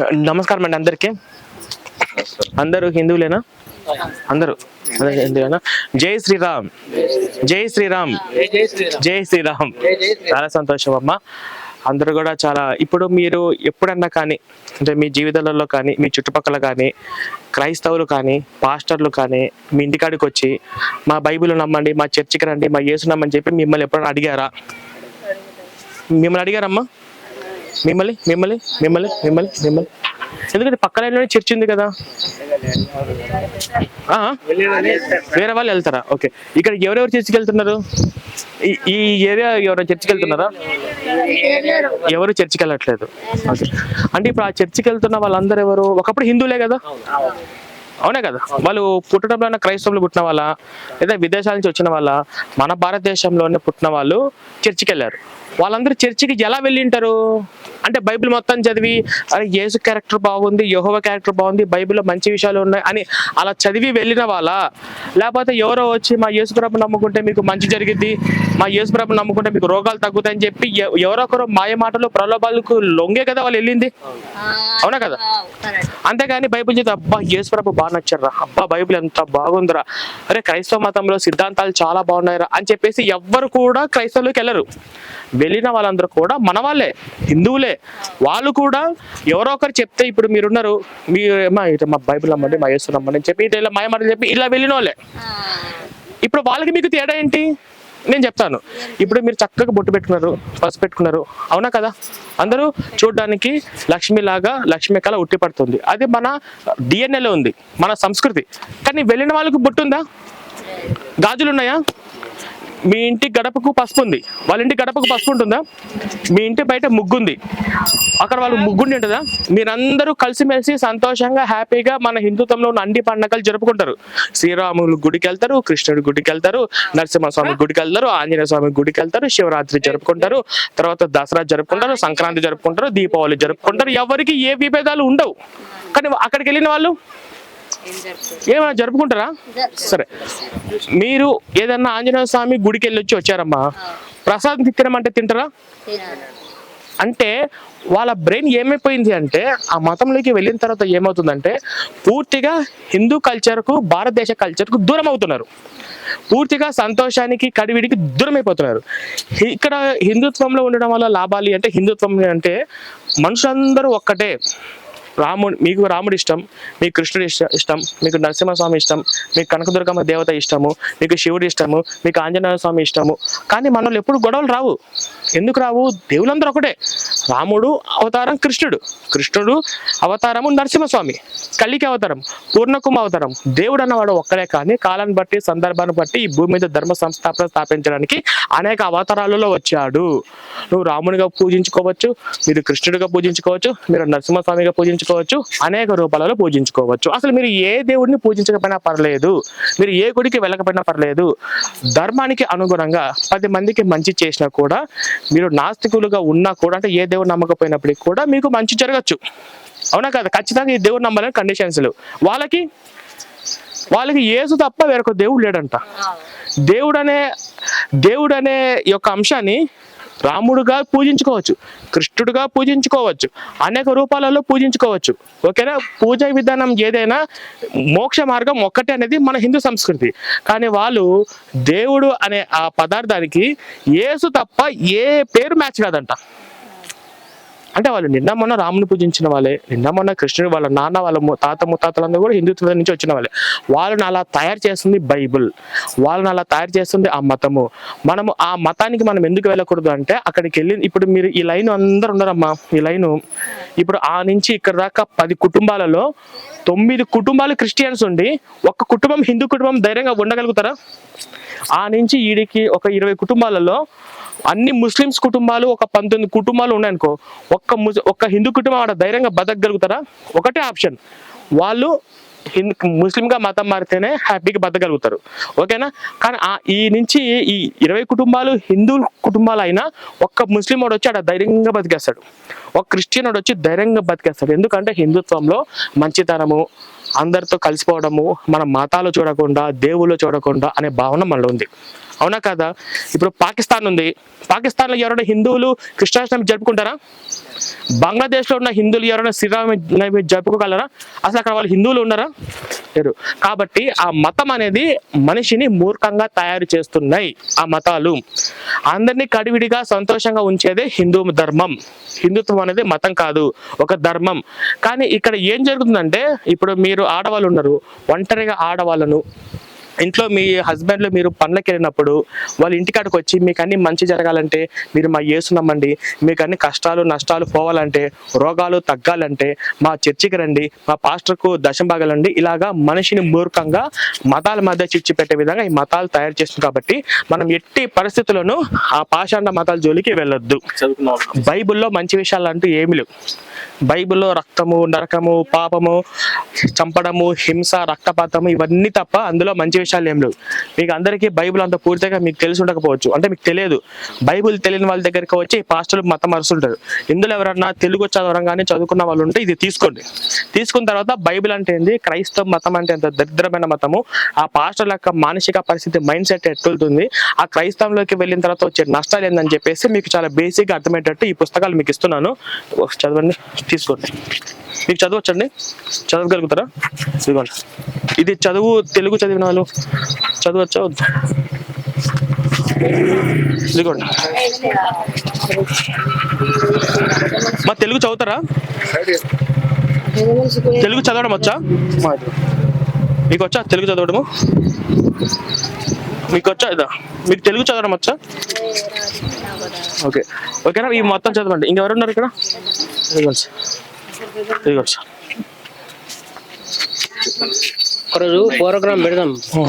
నమస్కారం అండి అందరికి. అందరూ హిందువులేనా? అందరూ. హిందువులేనా? జై శ్రీరామ్. జై శ్రీరామ్. జై శ్రీరామ్. చాలా సంతోషం అమ్మా. అందరూ కూడా చాలా ఇప్పుడు మీరు ఎప్పుడన్నా కానీ అంటే మీ జీవితాలలో కానీ మీ చుట్టుపక్కల కానీ క్రైస్తవులు కానీ పాస్టర్లు కానీ మీ ఇంటికాడికి వచ్చి మా బైబిల్ నమ్మండి మా చర్చికి రండి మా యేసు నమ్మని చెప్పి మిమ్మల్ని ఎప్పుడైనా అడిగారా? మిమ్మల్ని అడిగారమ్మా? మిమ్మల్ని మిమ్మల్ని మిమ్మల్ని మిమ్మల్ని మిమ్మల్ని. ఎందుకంటే పక్క లైన్లోనే చర్చ్ ఉంది కదా? వేరే వాళ్ళు వెళ్తారా? ఓకే. ఇక్కడ ఎవరెవరు చర్చికి వెళ్తున్నారు? ఈ- ఈ ఏరియా ఎవరైనా చర్చికి వెళ్తున్నారా? ఎవరు చర్చికి వెళ్ళట్లేదు. ఓకే. అంటే ఇప్పుడు ఆ చర్చికి వెళ్తున్న వాళ్ళందరూ ఎవరు? ఒకప్పుడు హిందువులే కదా? అవునే కదా? వాళ్ళు పుట్టడంలో క్రైస్తవులు పుట్టిన వాళ్ళ లేదా విదేశాల నుంచి వచ్చిన వాళ్ళ మన భారతదేశంలోనే పుట్టిన వాళ్ళు చర్చికి వెళ్ళారు. వాళ్ళందరూ చర్చికి ఎలా వెళ్ళి ఉంటారు అంటే బైబిల్ మొత్తం చదివి అరే యేసు క్యారెక్టర్ బాగుంది యహోవ క్యారెక్టర్ బాగుంది బైబిల్లో మంచి విషయాలు ఉన్నాయి అని అలా చదివి వెళ్ళిన వాళ్ళ? లేకపోతే ఎవరో వచ్చి మా యేసు ప్రభు నమ్ముకుంటే మీకు మంచి జరిగింది మా యేసు ప్రభు నమ్ముకుంటే మీకు రోగాలు తగ్గుతాయని చెప్పి ఎవరొకరు మాయ మాటలు ప్రలోభాలకు లొంగే కదా వాళ్ళు వెళ్ళింది? అవునా కదా? అంతేగాని బైబిల్ చదివి అబ్బా యేసు ప్రభు బాగా నచ్చారా అబ్బా బైబిల్ ఎంత బాగుందిరా అరే క్రైస్తవ మతంలో సిద్ధాంతాలు చాలా బాగున్నాయిరా అని చెప్పేసి ఎవ్వరు కూడా క్రైస్తవులకు వెళ్ళరు. వెళ్ళిన వాళ్ళందరూ కూడా మన వాళ్ళే హిందువులే. వాళ్ళు కూడా ఎవరో ఒకరు చెప్తే ఇప్పుడు మీరున్నారు మీరు మా మా బైబిల్ అమ్మండి మా యేసు అమ్మండి చెప్పి ఇటు ఇలా మాయమాటలు చెప్పి ఇలా వెళ్ళిన వాళ్ళే. ఇప్పుడు వాళ్ళకి మీకు తేడా ఏంటి? నేను చెప్తాను. ఇప్పుడు మీరు చక్కగా బొట్టు పెట్టుకున్నారు పసుపు పెట్టుకున్నారు అవునా కదా? అందరూ చూడడానికి లక్ష్మిలాగా లక్ష్మి కళ ఉట్టి పడుతుంది. అది మన డిఎన్ఏలో ఉంది మన సంస్కృతి. కానీ వెళ్ళిన వాళ్ళకి బొట్టు ఉందా? గాజులు ఉన్నాయా? మీ ఇంటి గడపకు పసుపు ఉంది వాళ్ళ ఇంటి గడపకు పసుపు ఉంటుందా మీ ఇంటి బయట ముగ్గుంది. అక్కడ వాళ్ళు ముగ్గుండి ఉంటుందా? మీరందరూ కలిసిమెలిసి సంతోషంగా హ్యాపీగా మన హిందుత్వంలో ఉన్న అన్ని పండగలు జరుపుకుంటారు. శ్రీరాములు గుడికి వెళ్తారు కృష్ణుడి గుడికి వెళ్తారు నరసింహస్వామి గుడికి వెళ్తారు ఆంజనేయ స్వామి గుడికి వెళ్తారు శివరాత్రి జరుపుకుంటారు తర్వాత దసరా జరుపుకుంటారు సంక్రాంతి జరుపుకుంటారు దీపావళి జరుపుకుంటారు. ఎవరికి ఏ విభేదాలు ఉండవు. కానీ అక్కడికి వెళ్ళిన వాళ్ళు? ఏమైనా జరుపుకుంటారా? సరే. మీరు ఏదన్నా ఆంజనేయ స్వామి గుడికి వెళ్ళొచ్చి వచ్చారమ్మా. ప్రసాదం తినమంటే తింటారా? అంటే వాళ్ళ బ్రెయిన్ ఏమైపోయింది అంటే ఆ మతంలోకి వెళ్ళిన తర్వాత ఏమవుతుందంటే పూర్తిగా హిందూ కల్చర్కు భారతదేశ కల్చర్కు దూరం అవుతున్నారు. పూర్తిగా సంతోషానికి కడివిడికి దూరం అయిపోతున్నారు. ఇక్కడ హిందుత్వంలో ఉండడం వల్ల లాభాలు అంటే హిందుత్వం అంటే మనుషులందరూ ఒక్కటే. రాముడు మీకు రాముడు ఇష్టం మీకు కృష్ణుడు ఇష్టం మీకు నరసింహస్వామి ఇష్టం మీకు కనకదుర్గమ్మ దేవత ఇష్టము మీకు శివుడు ఇష్టము మీకు ఆంజనేయ స్వామి ఇష్టము. కానీ మనలో ఎప్పుడు గొడవలు రావు. ఎందుకు రావు? దేవులందరూ ఒకటే. రాముడు అవతారం కృష్ణుడు. కృష్ణుడు అవతారము నరసింహస్వామి. కలికి అవతారం పూర్ణకుమ అవతారం. దేవుడు అన్నవాడు ఒక్కడే కానీ కాలాన్ని బట్టి సందర్భాన్ని బట్టి ఈ భూమి మీద ధర్మ సంస్థాపన స్థాపించడానికి అనేక అవతారాలలో వచ్చాడు. నువ్వు రామునిగా పూజించుకోవచ్చు మీరు కృష్ణుడిగా పూజించుకోవచ్చు మీరు నరసింహస్వామిగా పూజించుకోవచ్చు అనేక రూపాలలో పూజించుకోవచ్చు. అసలు మీరు ఏ దేవుడిని పూజించకపోయినా పర్లేదు మీరు ఏ గుడికి వెళ్ళకపోయినా పర్లేదు ధర్మానికి అనుగుణంగా పది మందికి మంచి చేసినా కూడా మీరు నాస్తికులుగా ఉన్నా కూడా అంటే ఏ దేవుడు నమ్మకపోయినప్పటికీ కూడా మీకు మంచి జరగచ్చు. అవునా కదా? ఖచ్చితంగా ఈ దేవుడు నమ్మాలని కండిషన్స్ వాళ్ళకి వాళ్ళకి ఏసు తప్ప వేరొక దేవుడు లేడంట. దేవుడు అనే దేవుడు అనే యొక్క అంశాన్ని రాముడుగా పూజించుకోవచ్చు కృష్ణుడుగా పూజించుకోవచ్చు అనేక రూపాలలో పూజించుకోవచ్చు. ఓకేనా? పూజ విధానం ఏదైనా మోక్ష మార్గం ఒక్కటే అనేది మన హిందూ సంస్కృతి. కానీ వాళ్ళు దేవుడు అనే ఆ పదార్థానికి ఏసు తప్ప ఏ పేరు మ్యాచ్ కాదంట. అంటే వాళ్ళు నిన్న మొన్న రాముని పూజించిన వాళ్ళే నిన్న మొన్న కృష్ణుడు వాళ్ళ నాన్న వాళ్ళ ము- తాత ముత్తాతలందరూ కూడా హిందుత్వం నుంచి వచ్చిన వాళ్ళే. వాళ్ళని అలా తయారు చేస్తుంది బైబిల్. వాళ్ళని అలా తయారు చేస్తుంది ఆ మతము. మనము ఆ మతానికి మనం ఎందుకు వెళ్ళకూడదు అంటే అక్కడికి వెళ్ళి ఇప్పుడు మీరు ఈ లైన్ అందరు ఉన్నారమ్మా ఈ లైను. ఇప్పుడు ఆ నుంచి ఇక్కడ దాకా పది కుటుంబాలలో తొమ్మిది కుటుంబాలు క్రిస్టియన్స్ ఉండి ఒక కుటుంబం హిందూ కుటుంబం ధైర్యంగా ఉండగలుగుతారా? ఆ నుంచి ఈడికి ఒక ఇరవై కుటుంబాలలో అన్ని ముస్లిమ్స్ కుటుంబాలు ఒక పంతొమ్మిది కుటుంబాలు ఉన్నాయనుకో ఒక్క ఒక్క హిందూ కుటుంబం ఆడ ధైర్యంగా బతకగలుగుతారా? ఒకటే ఆప్షన్. వాళ్ళు హిందూ ముస్లింగా మతం మారితేనే హ్యాపీగా బతకగలుగుతారు. ఓకేనా? కానీ ఆ ఈ నుంచి ఈ ఇరవై కుటుంబాలు హిందూ కుటుంబాలు అయినా ఒక్క ముస్లిం వాడు వచ్చి ఆడ ధైర్యంగా బతికేస్తాడు. ఒక క్రిస్టియన్ వాడు వచ్చి ధైర్యంగా బతికేస్తాడు. ఎందుకంటే హిందుత్వంలో మంచితనము అందరితో కలిసిపోవడము మన మతాలు చూడకుండా దేవుళ్ళు చూడకుండా అనే భావన మనలో ఉంది. అవునా కదా? ఇప్పుడు పాకిస్తాన్ ఉంది పాకిస్తాన్లో ఎవరైనా హిందువులు కృష్ణాష్టమి జరుపుకుంటారా? బంగ్లాదేశ్లో ఉన్న హిందువులు ఎవరైనా శ్రీరామనవమి జరుపుకోగలరా? అసలు అక్కడ వాళ్ళు హిందువులు ఉన్నారా? లేరు. కాబట్టి ఆ మతం అనేది మనిషిని మూర్ఖంగా తయారు చేస్తున్నాయి ఆ మతాలు. అందరినీ కడివిడిగా సంతోషంగా ఉంచేదే హిందూ ధర్మం. హిందుత్వం అనేది మతం కాదు ఒక ధర్మం. కానీ ఇక్కడ ఏం జరుగుతుందంటే ఇప్పుడు మీరు ఆడవాళ్ళు ఉన్నారు ఒంటరిగా ఆడవాళ్ళను ఇంట్లో మీ హస్బెండ్లు మీరు పనులకు వెళ్ళినప్పుడు వాళ్ళ ఇంటికాడికి వచ్చి మీకు అన్ని మంచి జరగాలంటే మీరు మా యేసు నమ్మండి. మీకు అన్ని కష్టాలు నష్టాలు పోవాలంటే రోగాలు తగ్గాలంటే మా చర్చికి రండి మా పాస్టర్కు దశం బాగాలండి. ఇలాగా మనిషిని మూర్ఖంగా మతాల మధ్య చిచ్చి పెట్టే విధంగా ఈ మతాలు తయారు చేస్తుంది కాబట్టి మనం ఎట్టి పరిస్థితుల్లోనూ ఆ పాషాండ మతాల జోలికి వెళ్ళొద్దు. బైబిల్లో మంచి విషయాలు అంటూ ఏమి లేవు. బైబిల్లో రక్తము నరకము పాపము చంపడము హింస రక్తపాతము ఇవన్నీ తప్ప అందులో మంచి విషయాలు ఏం లేవు. మీకు అందరికీ బైబిల్ అంత పూర్తిగా మీకు తెలిసి ఉండకపోవచ్చు. అంటే మీకు తెలియదు. బైబిల్ తెలియని వాళ్ళ దగ్గరికి వచ్చి పాస్టర్లు మతం మరుస్తుంటారు ఇందులో ఎవరన్నా తెలుగు చదవడం కానీ చదువుకున్న వాళ్ళు ఉంటే ఇది తీసుకోండి. తీసుకున్న తర్వాత బైబిల్ అంటే ఏంది? క్రైస్తవ మతం అంటే ఎంత దరిద్రమైన మతము. ఆ పాస్టర్ల యొక్క మానసిక పరిస్థితి మైండ్ సెట్ ఎట్టుతుంది ఆ క్రైస్తవంలోకి వెళ్ళిన తర్వాత వచ్చే నష్టాలు ఏందని చెప్పేసి మీకు చాలా బేసిక్గా అర్థమయ్యేటట్టు ఈ పుస్తకాలు మీకు ఇస్తున్నాను. చదవండి. తీసుకోండి. మీకు చదవచ్చండి చదవగలుగుతారా? ఇదిగోండి. ఇది చదువు తెలుగు చదివిన వాళ్ళు చదవచ్చా వద్దు? ఇదిగోండి. మా తెలుగు చదువుతారా? తెలుగు చదవడం వచ్చా? మీకు వచ్చా తెలుగు చదవడము? మీకు వచ్చా ఇదా? మీకు తెలుగు చదవడం వచ్చా? ఓకే. ఓకేనా? ఈ మొత్తం చదవండి. ఇంకెవరు ఉన్నారు ఇక్కడ? ఇదిగోండి సార్ ఇదిగోండి సార్ ఒకరోజు ప్రోగ్రామ్ పెడదాం. సో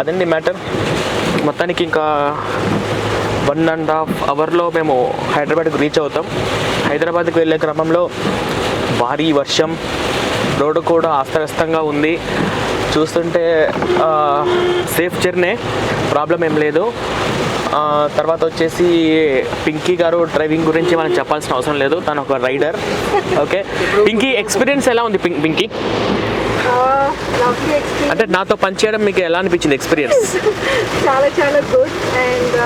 అదండి మ్యాటర్. మొత్తానికి ఇంకా వన్ అండ్ హాఫ్ అవర్లో మేము హైదరాబాద్కి రీచ్ అవుతాం. హైదరాబాద్కి వెళ్ళే క్రమంలో భారీ వర్షం రోడ్డు కూడా అస్తవ్యస్తంగా ఉంది. చూస్తుంటే సేఫ్ జర్నీ ప్రాబ్లం ఏం లేదు. తర్వాత వచ్చేసి పింకీ గారు డ్రైవింగ్ గురించి మనం చెప్పాల్సిన అవసరం లేదు. తను ఒక రైడర్ ఓకే? పింకీ ఎక్స్పీరియన్స్ ఎలా ఉంది పింకీ? అంటే నాతో పనిచేయడం మీకు ఎలా అనిపించింది ఎక్స్పీరియన్స్ చాలా చాలా good and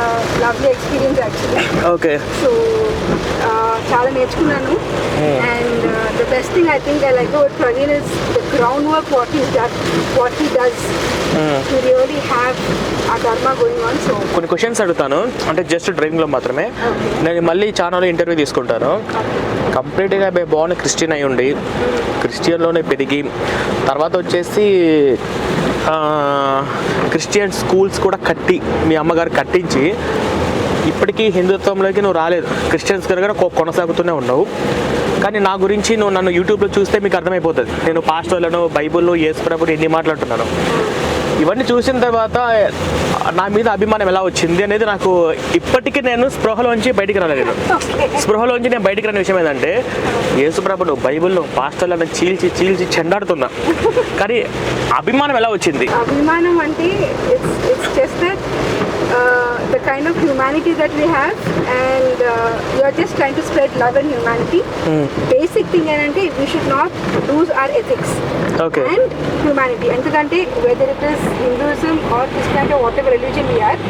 lovely experience actually okay so చాలా నేర్చుకున్నాను. And the best thing I think I like about Praveen is the ground work what he does what he does to really have uh going on so కొన్ని questions అడుగుతాను. అంటే just డ్రైవింగ్లో మాత్రమే. నేను మళ్ళీ channel interview తీసుకుంటాను. కంప్లీట్గా బాగున్న Christian అయి ఉండి క్రిస్టియన్లోనే పెరిగి తర్వాత వచ్చేసి క్రిస్టియన్ స్కూల్స్ కూడా కట్టి మీ అమ్మగారు కట్టించి ఇప్పటికీ హిందుత్వంలోకి నువ్వు రాలేదు. క్రిస్టియన్స్ దగ్గర కొ- కొనసాగుతూనే ఉన్నావు. కానీ నా గురించి నువ్వు నన్ను యూట్యూబ్లో చూస్తే మీకు అర్థమైపోతుంది. నేను పాస్టర్లను బైబిల్లో యేసుప్రభుని ఎన్ని మాట్లాడుతున్నాను ఇవన్నీ చూసిన తర్వాత నా మీద అభిమానం ఎలా వచ్చింది అనేది నాకు ఇప్పటికీ నేను స్పృహలోంచి బయటికి రాలేదు. స్పృహలోంచి నేను బయటికి రాని విషయం ఏంటంటే యేసుప్రభుడు బైబిల్లో పాస్టర్లను చీల్చి చీల్చి చెండాడుతున్నా. కానీ అభిమానం ఎలా వచ్చింది? అభిమానం అంటే the kind of humanity that we have and you're just train to spread love and humanity basic thing ఏంటంటే we should not lose our ethics okay and humanity ఎందుకంటే whether it is Hinduism or Christianity what religion we're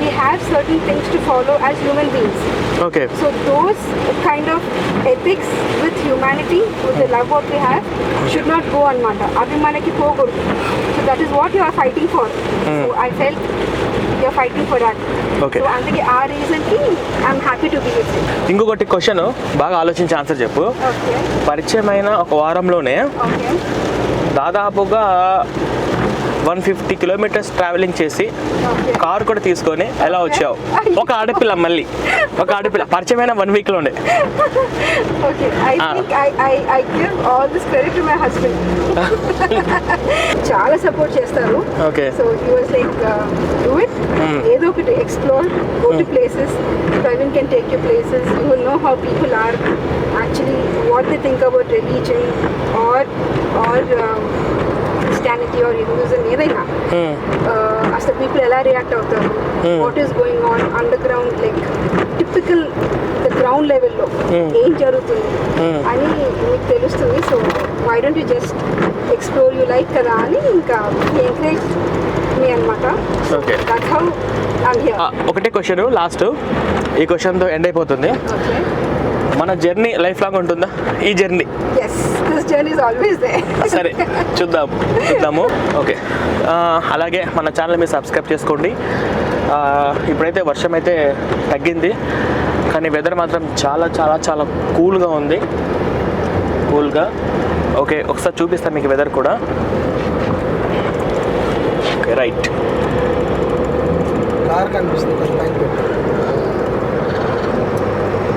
we have certain things to follow as human beings okay So those kind of ethics with humanity, with the love what we have, should not go on mata. అభిమానకి పోకూడదు so that is what you are fighting for so I felt you are fighting for that. So అందుకే ఆ రీజన్కి I'm happy to be with ఇంకొకటి question బాగా ఆలోచించి answer చెప్పు. Okay పరిచయమైన ఒక వారంలోనే ఓకే దాదాపుగా వన్ ఫిఫ్టీ కిలోమీటర్స్ ట్రావెలింగ్ చేసి కార్ కూడా తీసుకొని ఎలా వచ్చావు? ఒక ఆడపిల్ల మళ్ళీ. ఒక ఆడపిల్ల. పరిచయమైన వన్ మై హస్బెండ్ చాలా సపోర్ట్ చేస్తారు. Okay so he was like do it. ఏదో ఒకటి explore go to places Praveen can take you places you will know how people are actually what they think about religion or or Christianity or Hinduism ఏదైనా. అసలు people ఎలా react అవుతారు. What is going on underground like typical the ground లెవెల్లో. ఏం జరుగుతుంది. అని మీకు తెలుస్తుంది. So why don't you just explore you like కదా అని ఇంకా ఎంకరేజ్ మీ అనమాట Okay. దట్స్ హౌ ఒకటే క్వశ్చన్ లాస్ట్ ఈ క్వశ్చన్తో ఎండ్ అయిపోతుంది. ఓకే మన జర్నీ లైఫ్ లాంగ్ ఉంటుందా? ఈ journey journey is always they సరే చూద్దాం చూద్దాము. ఓకే అలాగే మన ఛానల్ మీరు సబ్స్క్రైబ్ చేసుకోండి. ఇప్పుడైతే వర్షం అయితే తగ్గింది కానీ వెదర్ మాత్రం చాలా చాలా చాలా కూల్గా ఉంది. కూల్గా ఓకే ఒకసారి చూపిస్తాను మీకు వెదర్ కూడా. ఓకే రైట్ కార్ కనిపిస్తుంది